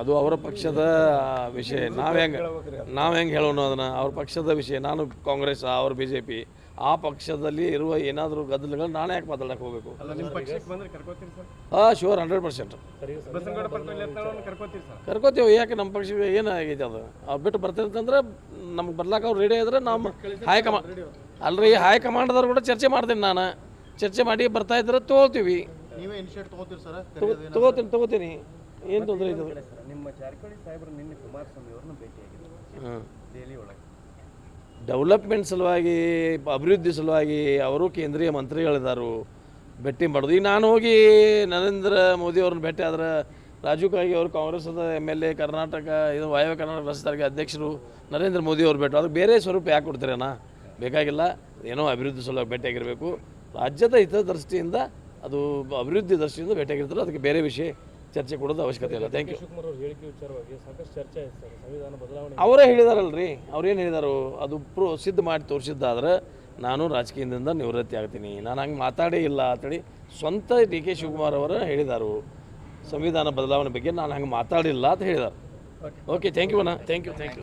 ಅದು ಅವರ ಪಕ್ಷದ ವಿಷಯ. ನಾವು ಹೆಂಗೆ ನಾವು ಹೆಂಗ್ ಹೇಳೋಣ ಅದನ್ನ? ಅವ್ರ ಪಕ್ಷದ ವಿಷಯ. ನಾನು ಕಾಂಗ್ರೆಸ್ ಅವ್ರ ಬಿ ಜೆ ಪಿ ಆ ಪಕ್ಷದಲ್ಲಿ ಇರುವ ಏನಾದರೂ ಗದ್ದಲಗಳು ನಾನೇ ಯಾಕೆ ಮಾತಾಡಕ್ಕೆ ಹೋಗ್ಬೇಕು? ಹಾಂ ಶೂರ್ ಹಂಡ್ರೆಡ್ ಪರ್ಸೆಂಟ್ ಕರ್ಕೋತೀವಿ ಯಾಕೆ ನಮ್ಮ ಪಕ್ಷಕ್ಕೆ ಏನಾಗೈತೆ ಅದು? ಅವ್ರು ಬಿಟ್ಟು ಬರ್ತಿರ್ತಂದ್ರೆ ನಮ್ಗೆ ಬರ್ಲಾಕ ಅವ್ರು ರೆಡಿ ಆದರೆ ನಮ್ಮ ಹೈಕಮಾಂಡ್ ಅಲ್ರಿ ಹೈಕಮಾಂಡ್ದವ್ರು ಕೂಡ ಚರ್ಚೆ ಮಾಡ್ತೀನಿ ನಾನು. ಚರ್ಚೆ ಮಾಡಿ ಬರ್ತಾ ಇದ್ರೆ ತೊಗೊಳ್ತೀವಿ ನೀವೇ ಇನಿಷಿಯೇಟ್ ತಗೋತೀರಿ ಸರ್? ತಗೋತೀನಿ ತಗೋತೀನಿ. ಏನು ತೊಂದರೆ ಇದು ಸರ್ ನಿಮ್ಮ ಜಾರಕಿಹೊಳಿ ಸಾಹೇಬರು ನಿನ್ನೆ ಕುಮಾರಸ್ವಾಮಿ ಅವ್ರನ್ನ ದೆಹಲಿ ಒಳಗೆ. ಡೆವಲಪ್ಮೆಂಟ್ ಸಲುವಾಗಿ ಅಭಿವೃದ್ಧಿ ಸಲುವಾಗಿ ಅವರು ಕೇಂದ್ರೀಯ ಮಂತ್ರಿಗಳಿದ್ದಾರು ಭೇಟಿ ಮಾಡೋದು ಈಗ ನಾನು ಹೋಗಿ ನರೇಂದ್ರ ಮೋದಿ ಅವ್ರನ್ನ ಭೇಟಿ ಆದ್ರೆ ರಾಜೀವ್ ಕಾಗಿ ಅವರು ಕಾಂಗ್ರೆಸ್ದ ಎಂ ಎಲ್ ಎ ಕರ್ನಾಟಕ ಇದು ವಾಯವ್ಯ ಕರ್ನಾಟಕ ಸಾರಿಗೆ ಅಧ್ಯಕ್ಷರು ನರೇಂದ್ರ ಮೋದಿ ಅವ್ರು ಭೇಟಿ ಅದಕ್ಕೆ ಬೇರೆ ಸ್ವರೂಪ ಯಾಕೆ ಕೊಡ್ತೀರೇನಾ ಬೇಕಾಗಿಲ್ಲ. ಏನೋ ಅಭಿವೃದ್ಧಿ ಸಲುವಾಗಿ ಭೇಟಿಯಾಗಿರಬೇಕು. ರಾಜ್ಯದ ಹಿತದೃಷ್ಟಿಯಿಂದ ಅದು ಅಭಿವೃದ್ಧಿ ದೃಷ್ಟಿಯಿಂದ ಭೇಟಿಯಾಗಿರ್ತಾರೆ. ಅದಕ್ಕೆ ಬೇರೆ ವಿಷಯ ಚರ್ಚೆ ಕೊಡೋದು ಅವಶ್ಯಕತೆ ಇಲ್ಲ. ಥ್ಯಾಂಕ್ ಯು ಶಿವಕುಮಾರ್ ಅವ್ರ ಹೇಳಿಕೆ ವಿಚಾರವಾಗಿ ಸಾಕಷ್ಟು ಚರ್ಚೆ ಆಯ್ತು ಸರ್. ಸಂವಿಧಾನ ಬದಲಾವಣೆ ಅವರೇ ಹೇಳಿದಾರಲ್ರಿ. ಅವ್ರೇನು ಹೇಳಿದಾರು? ಅದು ಪ್ರೂ ಸಿದ್ಧ ಮಾಡಿ ತೋರಿಸಿದ್ದಾದ್ರೆ ನಾನು ರಾಜಕೀಯದಿಂದ ನಿವೃತ್ತಿ ಆಗ್ತೀನಿ. ನಾನು ಹಂಗೆ ಮಾತಾಡೇ ಇಲ್ಲ ಅಂತೇಳಿ ಸ್ವಂತ ಡಿ ಕೆ ಶಿವಕುಮಾರ್ ಅವರು ಹೇಳಿದರು. ಸಂವಿಧಾನ ಬದಲಾವಣೆ ಬಗ್ಗೆ ನಾನು ಹಂಗೆ ಮಾತಾಡಿಲ್ಲ ಅಂತ ಹೇಳಿದಾರೆ. ಓಕೆ ಥ್ಯಾಂಕ್ ಯು ಅಣ್ಣ. Thank you thank you